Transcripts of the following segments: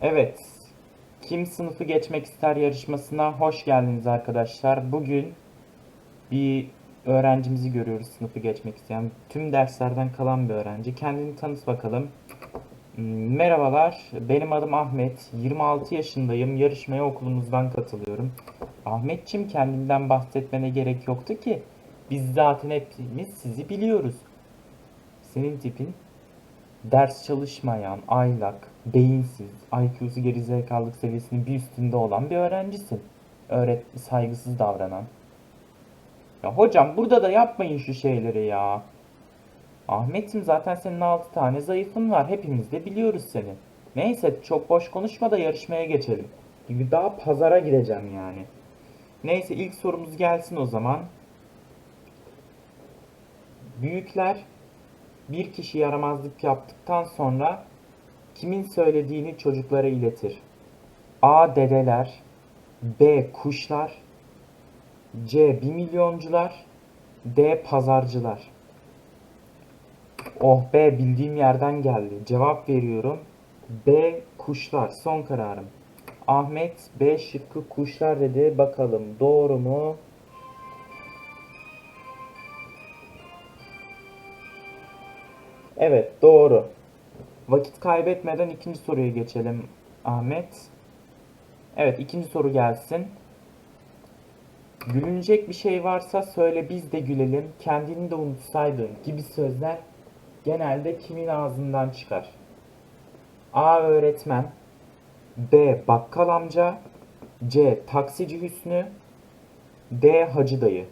Evet. Kim sınıfı geçmek ister yarışmasına hoş geldiniz arkadaşlar. Bugün bir öğrencimizi görüyoruz sınıfı geçmek isteyen. Tüm derslerden kalan bir öğrenci. Kendini tanıt bakalım. Merhabalar, benim adım Ahmet. 26 yaşındayım. Yarışmaya okulumuzdan katılıyorum. Ahmetçim kendinden bahsetmene gerek yoktu ki. Biz zaten hepimiz sizi biliyoruz. Senin tipin ders çalışmayan, aylak, beyinsiz, IQ'su gerizekalılık seviyesinin bir üstünde olan bir öğrencisin. Öğret saygısız davranan. Ya hocam burada da yapmayın şu şeyleri ya. Ahmet'im zaten senin 6 tane zayıfın var. Hepimiz de biliyoruz seni. Neyse çok boş konuşma da yarışmaya geçelim. Çünkü daha pazara gideceğim yani. Neyse ilk sorumuz gelsin o zaman. Büyükler bir kişi yaramazlık yaptıktan sonra kimin söylediğini çocuklara iletir? A. Dedeler B. Kuşlar C. Bir milyoncular D. Pazarcılar Oh be bildiğim yerden geldi. Cevap veriyorum. B. Kuşlar. Son kararım. Ahmet B şıkkı kuşlar dedi. Bakalım doğru mu? Evet doğru. Vakit kaybetmeden ikinci soruya geçelim Ahmet. Evet ikinci soru gelsin. Gülünecek bir şey varsa söyle biz de gülelim. Kendini de unutsaydın gibi sözler genelde kimin ağzından çıkar? A. Öğretmen B. Bakkal amca C. Taksici Hüsnü D. Hacı dayı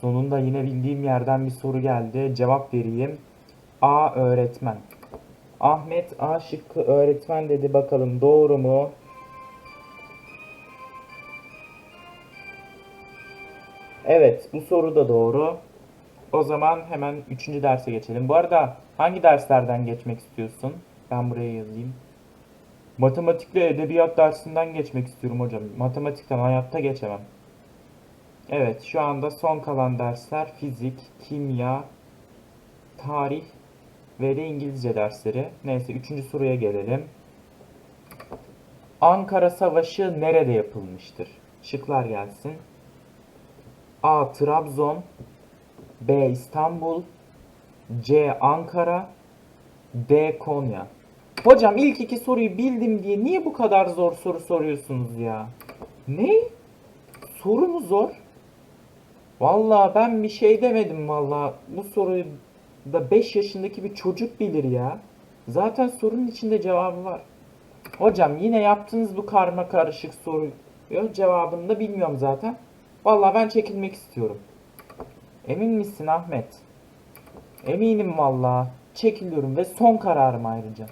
Sonunda yine bildiğim yerden bir soru geldi. Cevap vereyim. A. Öğretmen. Ahmet A şıkkı öğretmen dedi. Bakalım doğru mu? Evet, bu soru da doğru. O zaman hemen üçüncü derse geçelim. Bu arada hangi derslerden geçmek istiyorsun? Ben buraya yazayım. Matematikle edebiyat dersinden geçmek istiyorum hocam. Matematikten hayatta geçemem. Evet, şu anda son kalan dersler fizik, kimya, tarih ve de İngilizce dersleri. Neyse, üçüncü soruya gelelim. Ankara Savaşı nerede yapılmıştır? Şıklar gelsin. A. Trabzon B. İstanbul C. Ankara D. Konya Hocam ilk iki soruyu bildim diye niye bu kadar zor soru soruyorsunuz ya? Ne? Soru mu zor? Vallahi ben bir şey demedim vallahi. Bu soruyu da 5 yaşındaki bir çocuk bilir ya. Zaten sorunun içinde cevabı var. Hocam yine yaptığınız bu karma karışık soruyu cevabını da bilmiyorum zaten. Vallahi ben çekilmek istiyorum. Emin misin Ahmet? Eminim vallahi. Çekiliyorum ve son kararım ayrıca.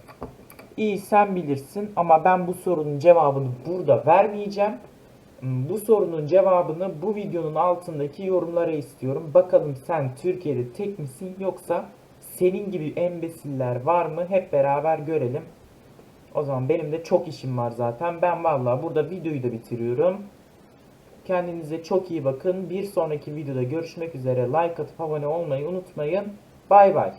İyi sen bilirsin ama ben bu sorunun cevabını burada vermeyeceğim. Bu sorunun cevabını bu videonun altındaki yorumlara istiyorum. Bakalım sen Türkiye'de tek misin yoksa senin gibi embesiller var mı? Hep beraber görelim. O zaman benim de çok işim var zaten. Ben vallahi burada videoyu da bitiriyorum. Kendinize çok iyi bakın. Bir sonraki videoda görüşmek üzere. Like atıp abone olmayı unutmayın. Bay bay.